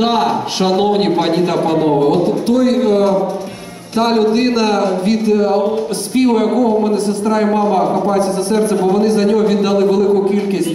та, шановні пані та панове, от той, е, та людина, від е, співу якого в мене сестра і мама хапаються за серце, бо вони за нього віддали велику кількість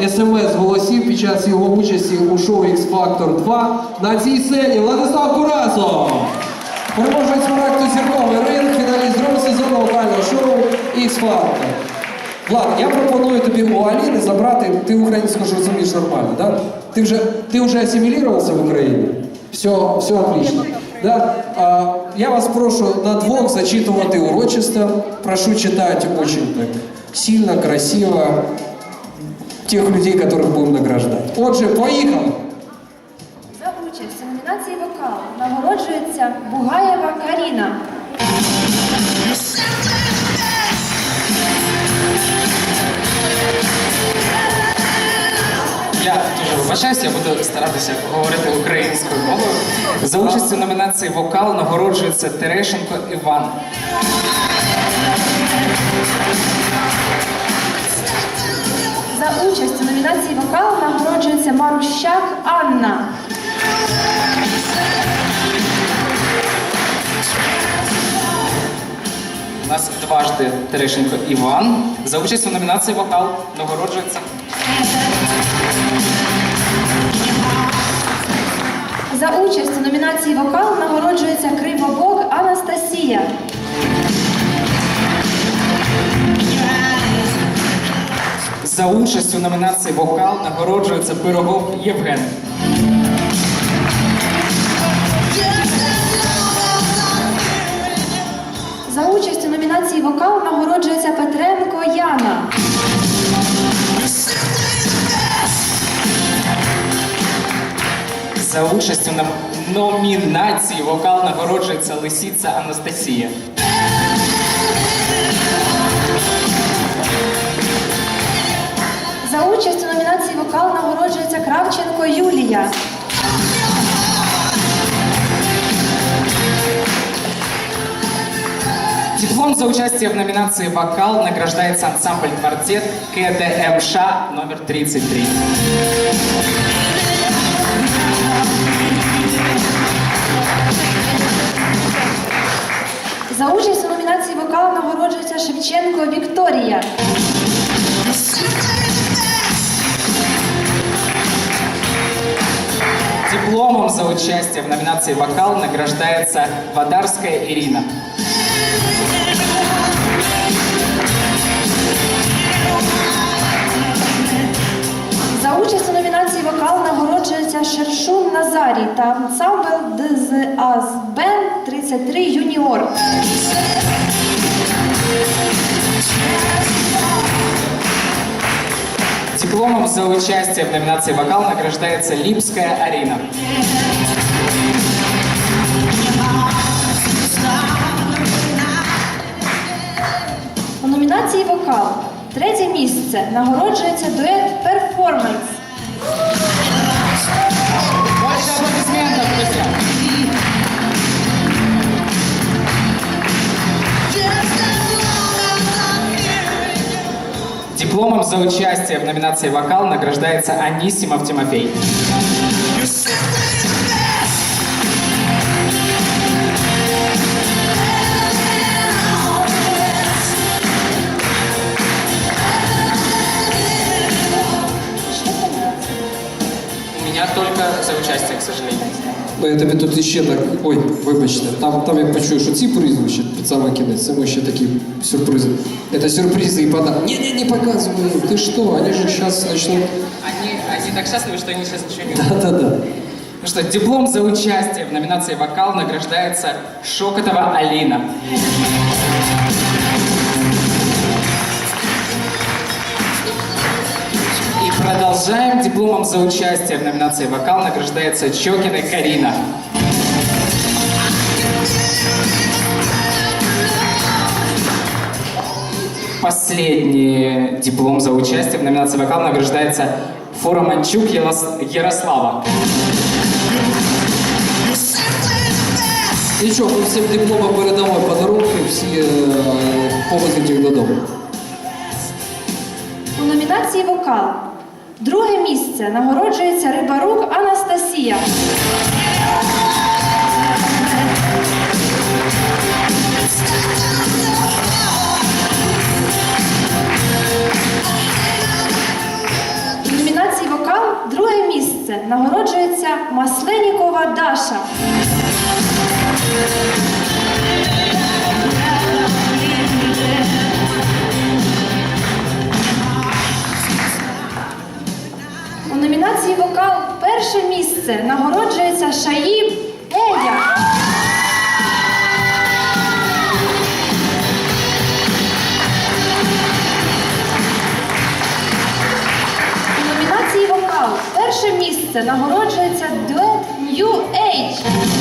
е, смс-голосів під час його участі у шоу X Factor 2 на цій сцені Владислав Куразов. Переможець проекту зірковий ринг, фіналіст другого сезону вокального шоу X Factor. Влад, я пропоную тобі у Аліни забрати, ти українську ж розумієш нормально, да? Ти вже, ти вже асимілірувався в Україні? Все, все отлично. Да? А, я вас прошу на двох зачитувати урочисто. Прошу читать очень так сильно, красиво тех людей, которых будем награждать. Отже, поїхали! За участь у номінації вокал нагороджується Бугаєва Каріна. Дуже я буду старатися говорити українською мовою. За участь у номінації вокал нагороджується Терещенко Іван. За участь у номінації вокал нагороджується Марущак Анна. У нас дважди Терещенко Іван. За участь у номінації вокал нагороджується За участь у номінації вокал нагороджується Кривобок Анастасія. за участь у номінації вокал нагороджується Пирогов Євген. За участь у номінації вокал нагороджується Петренко Яна. За участь у nom- номінації вокал нагороджується Лисіця Анастасія. За участь у номінації вокал нагороджується Кравченко Юлія. Диплом за участие в номинации «Вокал» награждается ансамбль «Квартет» КДМШ номер 33. За участь у номінації вокал нагороджується Шевченко Вікторія. Дипломом за участие в номинации «Вокал» награждается Вадарская Ирина. За участь у номінації вокал нагороджується Шершун Назарій та ансамбль ДЗАЗ Бен 33 Юніор. Дипломом за участие в номинации «Вокал» награждается Липская Арина. У номінації вокал третє місце нагороджується дует Перформанс. Дипломом за участие в номинации «Вокал» награждается Анисимов Тимофей. У меня только за участие, к сожалению. Ну, я тобі тут іще так. Ой, вибачте, там, там як почуєш оці прізвища під самий кінець, це ми ще такі сюрпризи. Це сюрпризи і подарки. Ні, ні, не показуй, ти що, вони же зараз почнуть. Они, они так счастливы, что они сейчас ничего не Да-да-да. Ну что, диплом за участие в номинации «Вокал» награждается Шокотова Алина. продолжаем. Дипломом за участие в номинации «Вокал» награждается Чокина Карина. Последний диплом за участие в номинации «Вокал» награждается Фуроманчук Елос- Ярослава. Нічого, ми всім дипломам передамо подарунки, всі е, повезуть їх додому. У номінації вокал Друге місце нагороджується Рибарук Анастасія. В номінації вокал друге місце нагороджується Масленікова Даша. Перше місце нагороджується Шаїб Ея. У номінації вокал перше місце нагороджується дует New Age.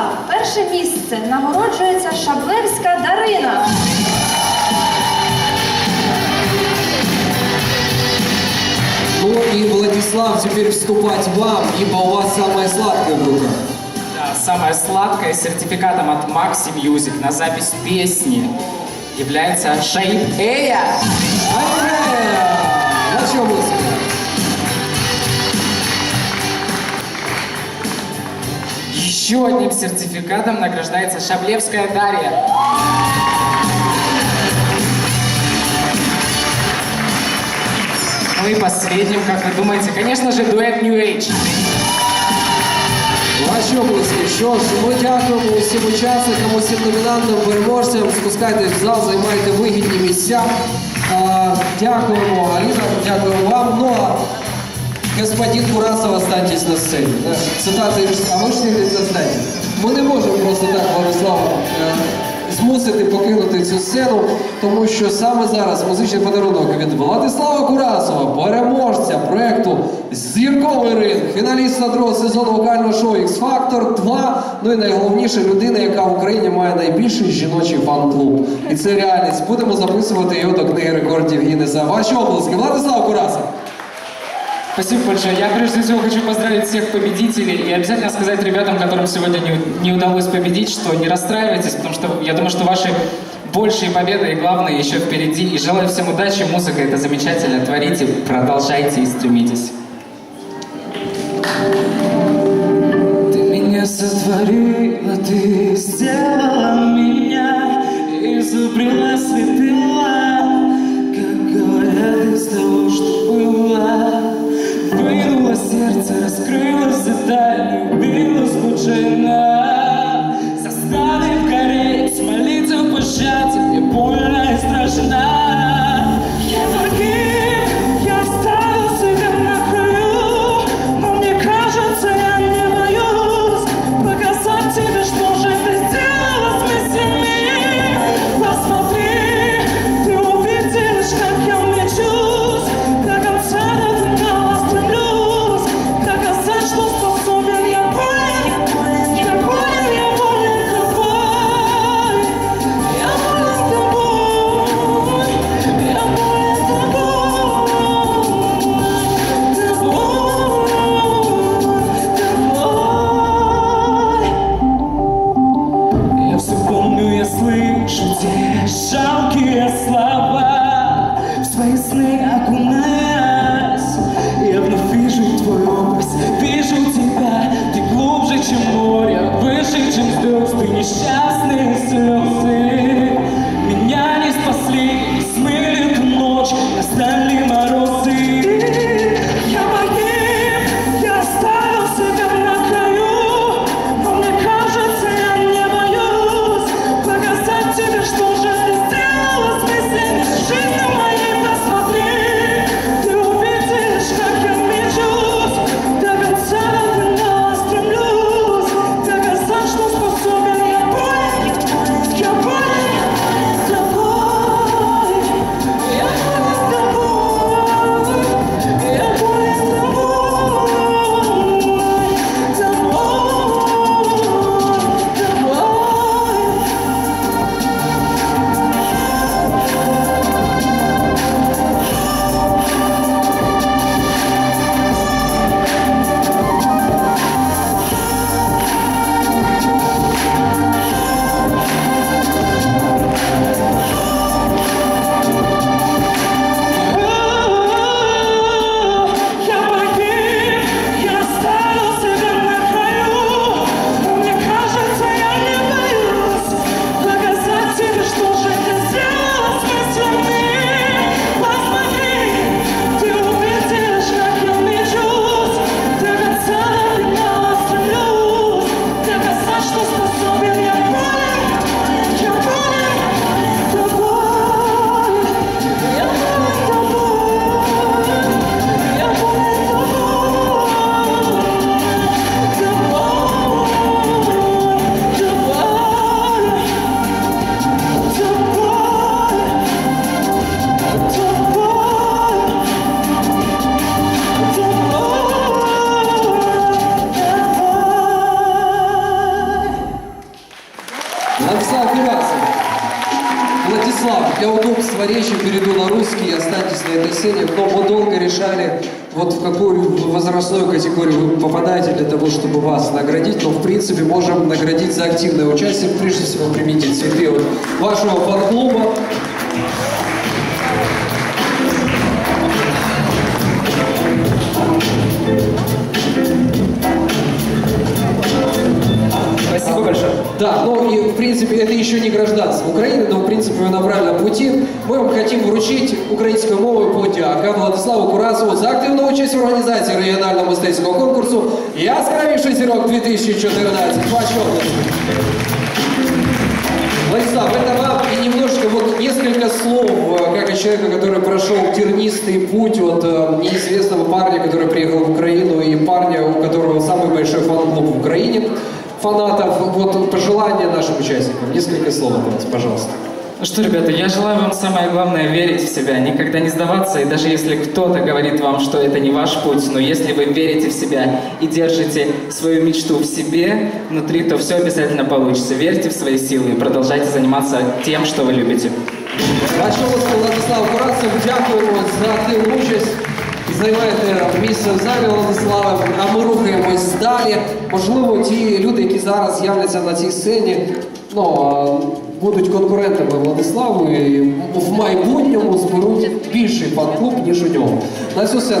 Вокал перше місце нагороджується Шаблевська Дарина. Ну и, Владислав, теперь вступать вам, ибо у вас самая сладкая в руках. Да, самое сладкое сертификатом от Maxi Music на запись песни является Шаиб Эя. На чем музыка? Еще одним сертификатом награждается Шаблевская Дарья. Ну и последним, как вы думаете, конечно же, дуэт New Age. Ваші обласки. Що ж, ми дякуємо усім учасникам, усім номінантам, переможцям. Спускайтесь в зал, займайте вигідні місця. А, дякуємо, Аліна, дякуємо вам. Ну а господин Курасов, останьтесь на сцені. Цитати, а не застаньте. Ми не можемо просто так Владислава е, змусити покинути цю сцену, тому що саме зараз музичний подарунок від Владислава Курасова, переможця проекту Зірковий ринг, фіналіста другого сезону вокального шоу X-Factor 2. Ну і найголовніше людина, яка в Україні має найбільший жіночий фан-клуб. І це реальність. Будемо записувати його до книги рекордів Гіннеса. Ваші обласки. Владислав Курасов. Спасибо большое. Я прежде всего хочу поздравить всех победителей и обязательно сказать ребятам, которым сегодня не, не удалось победить, что не расстраивайтесь, потому что я думаю, что ваши большие победы и главные еще впереди. И желаю всем удачи. Музыка это замечательно. Творите, продолжайте и стремитесь. Ты меня сотворила, ты сделала меня, изобрела, раскрыла все тайны, Владислав, для удобства речи перейду на русский, останьтесь на этой сцене, но мы долго решали, вот в какую возрастную категорию вы попадаете для того, чтобы вас наградить, но в принципе можем наградить за активное участие. Прежде всего примите цветы вашего фан-клуба. Да, ну и в принципе это еще не гражданство України, но в принципе вы на правильном пути. Мы вам хотим вручить українською мовою подяка Владиславу Курасову за активну участь в організації регіонального мистецького конкурсу Яскравіший зірок 2014. Ваші області. Владислав, это вам и немножечко, вот несколько слов, э, как от человека, который прошел тернистый путь от э, неизвестного парня, который приехал в Украину, и парня, у которого самый большой фан-клуб в Украине, фанатов, вот пожелания нашим участникам. Несколько слов от вас, пожалуйста. Ну что, ребята, я желаю вам самое главное верить в себя, никогда не сдаваться, и даже если кто-то говорит вам, что это не ваш путь, но если вы верите в себя и держите свою мечту в себе внутри, то все обязательно получится. Верьте в свои силы и продолжайте заниматься тем, что вы любите. Ваші області Владислав Курасов, дякуємо за активну участь. Займаєте місце в залі Владислава, а ми рухаємось далі. Можливо, ті люди, які зараз з'являться на цій сцені, ну, будуть конкурентами Владиславу і в майбутньому зберуть більший фан-клуб, ніж у нього. На цю сцену